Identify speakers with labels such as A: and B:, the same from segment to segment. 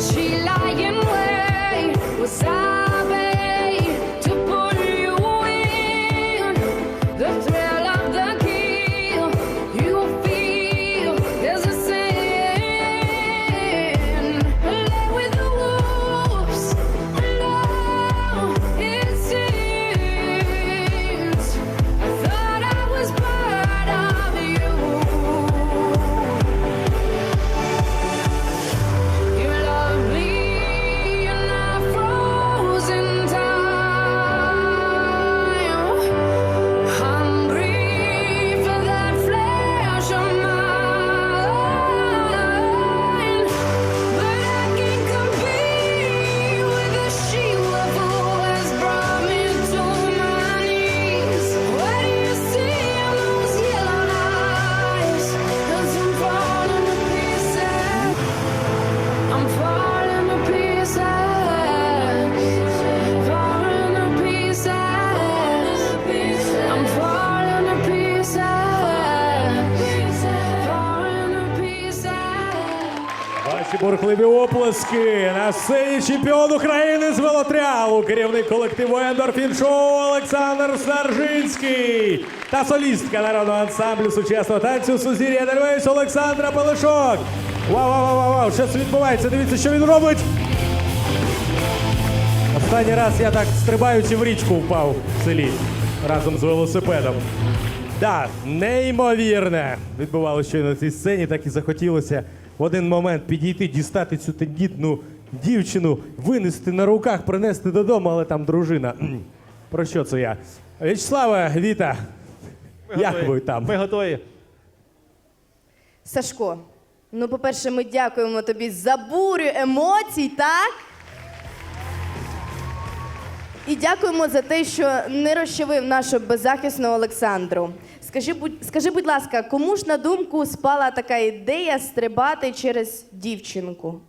A: she lying way? Was I? Бурхливі оплески на сцені чемпіон України з велотріалу, керівник колективу Ендорфін Шоу Олександр Саржинський та солістка народного ансамблю сучасного танцю Сузір'я Дельвейс Олександра Пелешок. Вау, вау, вау, вау, що це відбувається? Дивіться, що він робить. Останній раз я так стрибаючи в річку впав в селі разом з велосипедом. Да, неймовірне відбувалося щойно на цій сцені, так і захотілося в один момент підійти, дістати цю тендітну дівчину, винести на руках, принести додому, але там дружина. Про що це я? В'ячеслава, Віта, як
B: готові.
A: ви там?
B: Ми готові.
C: Сашко, ну, по-перше, ми дякуємо тобі за бурю емоцій, так? І дякуємо за те, що не розчавив нашу беззахисну Олександру. Скажи, будь, скажи, будь ласка, кому ж на думку спала така ідея стрибати через дівчинку?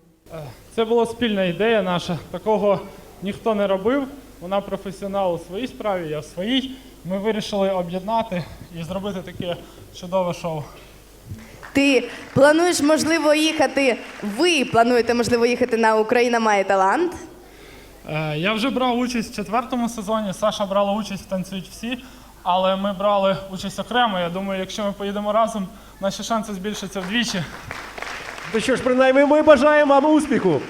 D: Це була спільна ідея наша. Такого ніхто не робив. Вона професіонал у своїй справі, я в своїй. Ми вирішили об'єднати і зробити таке чудове шоу.
C: Ти плануєш, можливо, їхати. Ви плануєте, можливо, їхати на Україна має талант.
D: Е, Я вже брав участь в четвертому сезоні. Саша брала участь в танцюють всі, але ми брали участь окремо. Я думаю, якщо ми поїдемо разом, наші шанси збільшаться вдвічі.
B: Ну що ж, принаймні, ми бажаємо вам успіху.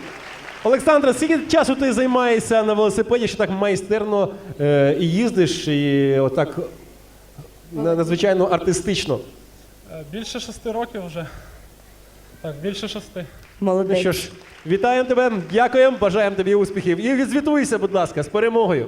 B: Олександра, скільки часу ти займаєшся на велосипеді, що так майстерно е, і їздиш, і отак надзвичайно артистично.
D: Е, Більше шести років вже. Так, більше шести.
B: Ну що ж, вітаємо тебе, дякуємо, бажаємо тобі успіхів. І відзвітуйся, будь ласка, з перемогою.